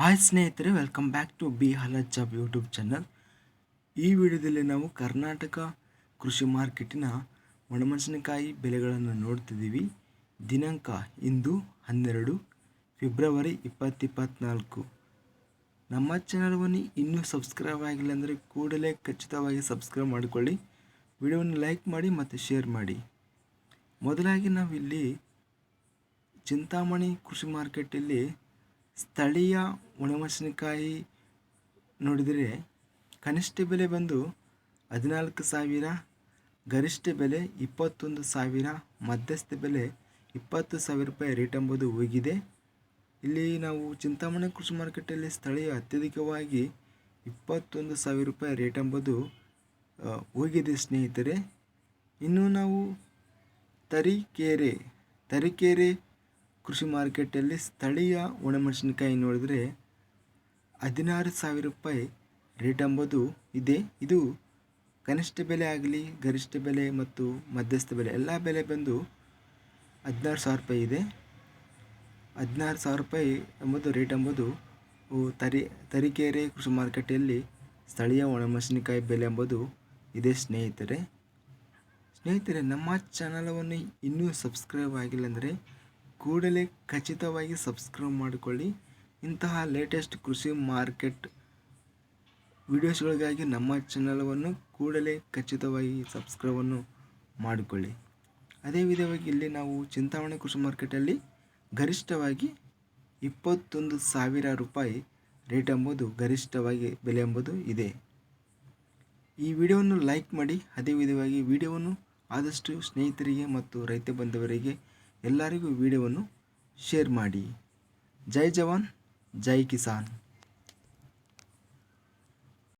Hi ಸ್ನೇಹಿತರೆ welcome back to B ಹಾಲತ್ job YouTube channel ಈ ವಿಡಿಯೋದಲ್ಲಿ ನಾವು ಕರ್ನಾಟಕ ಕೃಷಿ ಮಾರ್ಕೆಟಿನ ಒಣಮೆಣಸಿನಕಾಯಿ ಬೆಲೆಗಳನ್ನು ನೋಡ್ತಿದ್ದೀವಿ. ದಿನಾಂಕ ಇಂದು ಹನ್ನೆರಡು ಫೆಬ್ರವರಿ ಇಪ್ಪತ್ತಿಪ್ಪತ್ನಾಲ್ಕು. ನಮ್ಮ ಚಾನಲ್ವನ್ನು ಇನ್ನೂ ಸಬ್ಸ್ಕ್ರೈಬ್ ಆಗಿಲ್ಲ ಅಂದರೆ ಕೂಡಲೇ ಖಚಿತವಾಗಿ ಸಬ್ಸ್ಕ್ರೈಬ್ ಮಾಡಿಕೊಳ್ಳಿ. ವಿಡಿಯೋವನ್ನು ಲೈಕ್ ಮಾಡಿ ಮತ್ತು ಶೇರ್ ಮಾಡಿ. ಮೊದಲಾಗಿ ನಾವಿಲ್ಲಿ ಚಿಂತಾಮಣಿ ಕೃಷಿ ಮಾರ್ಕೆಟಲ್ಲಿ ಸ್ಥಳೀಯ ಒಣಮೆಣಸಿನಕಾಯಿ ನೋಡಿದರೆ ಕನಿಷ್ಠ ಬೆಲೆ ಬಂದು ಹದಿನಾಲ್ಕು ಸಾವಿರ, ಗರಿಷ್ಠ ಬೆಲೆ ಇಪ್ಪತ್ತೊಂದು ಸಾವಿರ, ಮಧ್ಯಸ್ಥ ಬೆಲೆ ಇಪ್ಪತ್ತು ಸಾವಿರ ರೂಪಾಯಿ ರೇಟ್ ಎಂಬುದು ಹೋಗಿದೆ. ಇಲ್ಲಿ ನಾವು ಚಿಂತಾಮಣಿ ಕೃಷಿ ಮಾರುಕಟ್ಟೆಯಲ್ಲಿ ಸ್ಥಳೀಯ ಅತ್ಯಧಿಕವಾಗಿ ಇಪ್ಪತ್ತೊಂದು ಸಾವಿರ ರೂಪಾಯಿ ರೇಟ್ ಎಂಬುದು ಹೋಗಿದೆ ಸ್ನೇಹಿತರೆ. ಇನ್ನು ನಾವು ತರೀಕೆರೆ ತರೀಕೆರೆ ಕೃಷಿ ಮಾರ್ಕೆಟಲ್ಲಿ ಸ್ಥಳೀಯ ಒಣಮೆಣಸಿನಕಾಯಿ ನೋಡಿದರೆ ಹದಿನಾರು ಸಾವಿರ ರೂಪಾಯಿ ರೇಟ್ ಎಂಬುದು ಇದೆ, ಇದು ಕನಿಷ್ಠ ಬೆಲೆ ಆಗಲಿ, ಗರಿಷ್ಠ ಬೆಲೆ ಮತ್ತು ಮಧ್ಯಸ್ಥ ಬೆಲೆ, ಎಲ್ಲ ಬೆಲೆ ಬಂದು ಹದಿನಾರು ಸಾವಿರ ರೂಪಾಯಿ ಇದೆ. ಹದಿನಾರು ಸಾವಿರ ರೂಪಾಯಿ ಎಂಬುದು ರೇಟ್ ಎಂಬುದು ತರಿ, ತರೀಕೆರೆ ಕೃಷಿ ಮಾರುಕಟ್ಟೆಯಲ್ಲಿ ಸ್ಥಳೀಯ ಒಣಮೆಣಸಿನಕಾಯಿ ಬೆಲೆ ಎಂಬುದು ಇದೆ ಸ್ನೇಹಿತರೆ. ಸ್ನೇಹಿತರೆ, ನಮ್ಮ ಚಾನಲವನ್ನು ಇನ್ನೂ ಸಬ್ಸ್ಕ್ರೈಬ್ ಆಗಿಲ್ಲ ಅಂದರೆ ಕೂಡಲೇ ಖಚಿತವಾಗಿ ಸಬ್ಸ್ಕ್ರೈಬ್ ಮಾಡಿಕೊಳ್ಳಿ. ಇಂತಹ ಲೇಟೆಸ್ಟ್ ಕೃಷಿ ಮಾರ್ಕೆಟ್ ವಿಡಿಯೋಸ್ಗಳಿಗಾಗಿ ನಮ್ಮ ಚಾನಲನ್ನು ಕೂಡಲೇ ಖಚಿತವಾಗಿ ಸಬ್ಸ್ಕ್ರೈಬನ್ನು ಮಾಡಿಕೊಳ್ಳಿ. ಅದೇ ವಿಧವಾಗಿ ಇಲ್ಲಿ ನಾವು ಚಿಂತಾಮಣಿ ಕೃಷಿ ಮಾರ್ಕೆಟಲ್ಲಿ ಗರಿಷ್ಠವಾಗಿ ಇಪ್ಪತ್ತೊಂದು ಸಾವಿರ ರೂಪಾಯಿ ರೇಟ್ ಎಂಬುದು ಗರಿಷ್ಠವಾಗಿ ಬೆಲೆ ಎಂಬುದು ಇದೆ. ಈ ವಿಡಿಯೋವನ್ನು ಲೈಕ್ ಮಾಡಿ, ಅದೇ ವಿಧವಾಗಿ ವಿಡಿಯೋವನ್ನು ಆದಷ್ಟು ಸ್ನೇಹಿತರಿಗೆ ಮತ್ತು ರೈತ ಬಂಧುವರಿಗೆ ಎಲ್ಲರಿಗೂ ವಿಡಿಯೋವನ್ನು ಶೇರ್ ಮಾಡಿ. ಜೈ ಜವಾನ್ ಜೈ ಕಿಸಾನ್.